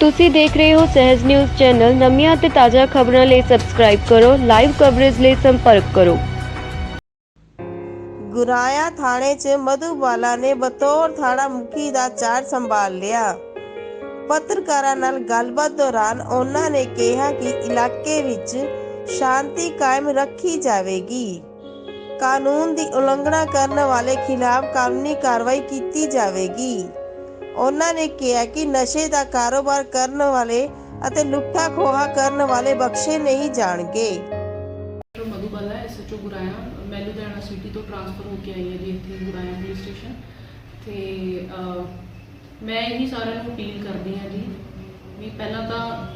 ਤੁਸੀਂ ਦੇਖ ਰਹੇ ਹੋ ਸਹਿਜ ਨਿਊਜ਼ ਚੈਨਲ। ਨਵੀਆਂ ਅਤੇ ਤਾਜ਼ਾ ਖਬਰਾਂ ਲਈ ਸਬਸਕ੍ਰਾਈਬ ਕਰੋ ਲਾਈਵ ਕਵਰੇਜ ਲਈ ਸੰਪਰਕ ਕਰੋ। ਗੁਰਾਇਆ ਥਾਣੇ 'ਚ ਮਧੂਬਾਲਾ ਨੇ ਬਤੌਰ ਥਾਣਾ ਮੁਖੀ ਦਾ ਚਾਰਜ ਸੰਭਾਲ ਲਿਆ। ਪੱਤਰਕਾਰਾਂ ਨਾਲ ਗੱਲਬਾਤ ਦੌਰਾਨ ਉਹਨਾਂ ਨੇ ਕਿਹਾ ਕਿ ਇਲਾਕੇ ਵਿੱਚ ਸ਼ਾਂਤੀ ਕਾਇਮ ਰੱਖੀ ਜਾਵੇਗੀ। ਕਾਨੂੰਨ ਦੀ ਉਲੰਘਣਾ ਕਰਨ ਵਾਲੇ ਖਿਲਾਫ ਕਾਨੂੰਨੀ ਕਾਰਵਾਈ ਕੀਤੀ ਜਾਵੇਗੀ। ਉਹਨਾਂ ਨੇ ਕਿਹਾ ਕਿ ਨਸ਼ੇ ਦਾ ਕਾਰੋਬਾਰ ਕਰਨ ਵਾਲੇ ਅਤੇ ਲੁੱਟਾ ਖੋਹਾ ਕਰਨ ਵਾਲੇ ਬਖਸ਼ੇ ਨਹੀਂ ਜਾਣਗੇ। Doctor Madhubala SHO Guraya. ਮੈਂ ਲੁਧਿਆਣਾ ਸਿਟੀ ਤੋਂ ਟ੍ਰਾਂਸਫਰ ਹੋ ਕੇ ਆਈ ਹਾਂ ਜੀ ਇੱਥੇ ਗੁਰਾਇਆ ਪੁਲਿਸ ਸਟੇਸ਼ਨ। ਤੇ ਅਹ, ਮੈਂ ਇਹੀ ਸਾਰਿਆਂ ਨੂੰ ਅਪੀਲ ਕਰਦੀ ਹਾਂ ਜੀ ਵੀ ਪਹਿਲਾਂ ਤਾਂ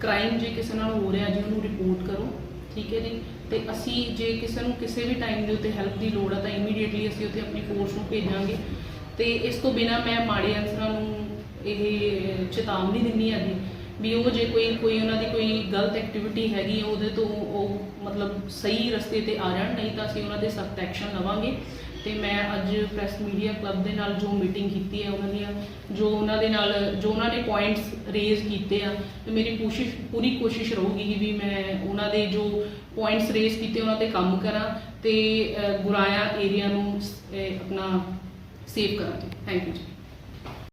ਕ੍ਰਾਈਮ ਜੇ ਕਿਸੇ ਨਾਲ ਹੋ ਰਿਹਾ ਜੀ ਉਹਨੂੰ ਰਿਪੋਰਟ ਕਰੋ ਠੀਕ ਹੈ ਜੀ? ਤੇ ਅਸੀਂ ਜੇ ਕਿਸੇ ਨੂੰ ਕਿਸੇ ਵੀ ਟਾਈਮ ਦੇ ਉੱਤੇ ਹੈਲਪ ਦੀ ਲੋੜ ਆ ਤਾਂ ਇਮੀਡੀਏਟਲੀ ਅਸੀਂ ਉੱਥੇ ਆਪਣੀ ਫੋਰਸ ਨੂੰ ਭੇਜਾਂਗੇ। ਤੇ ਇਸ ਤੋਂ ਬਿਨਾ ਮੈਂ ਮਾੜੇ ਅਨਸਰਾਂ ਨੂੰ ਇਹ ਚੇਤਾਵਨੀ ਦਿੰਦੀ ਹਾਂ ਜੀ ਵੀ ਉਹ ਜੇ ਕੋਈ ਕੋਈ ਉਹਨਾਂ ਦੀ ਕੋਈ ਗਲਤ ਐਕਟੀਵਿਟੀ ਹੈਗੀ, ਉਹਦੇ ਤੋਂ ਉਹ ਮਤਲਬ ਸਹੀ ਰਸਤੇ ਤੇ ਆ ਜਾਣ, ਨਹੀਂ ਤਾਂ ਅਸੀਂ ਉਹਨਾਂ ਦੇ ਸਖਤ ਐਕਸ਼ਨ ਲਵਾਂਗੇ। ਤੇ ਮੈਂ ਅੱਜ ਪ੍ਰੈਸ ਮੀਡੀਆ ਕਲੱਬ ਦੇ ਨਾਲ ਜੋ ਮੀਟਿੰਗ ਕੀਤੀ ਹੈ, ਉਹਨਾਂ ਦੀਆਂ, ਜੋ ਉਹਨਾਂ ਦੇ ਨਾਲ, ਜੋ ਉਹਨਾਂ ਨੇ ਪੁਆਇੰਟਸ ਰੇਜ਼ ਕੀਤੇ ਆ, ਤੇ ਮੇਰੀ ਕੋਸ਼ਿਸ਼, ਪੂਰੀ ਕੋਸ਼ਿਸ਼ ਰਹੂਗੀ ਵੀ ਮੈਂ ਉਹਨਾਂ ਦੇ ਜੋ ਪੁਆਇੰਟਸ ਰੇਜ਼ ਕੀਤੇ, ਉਹਨਾਂ ਤੇ ਕੰਮ ਕਰਾਂ ਤੇ ਗੁਰਾਇਆ ਏਰੀਆ ਨੂੰ ਆਪਣਾ ਸੇਵ ਕਰਾਂ ਜੀ ਥੈਂਕ ਯੂ ਜੀ।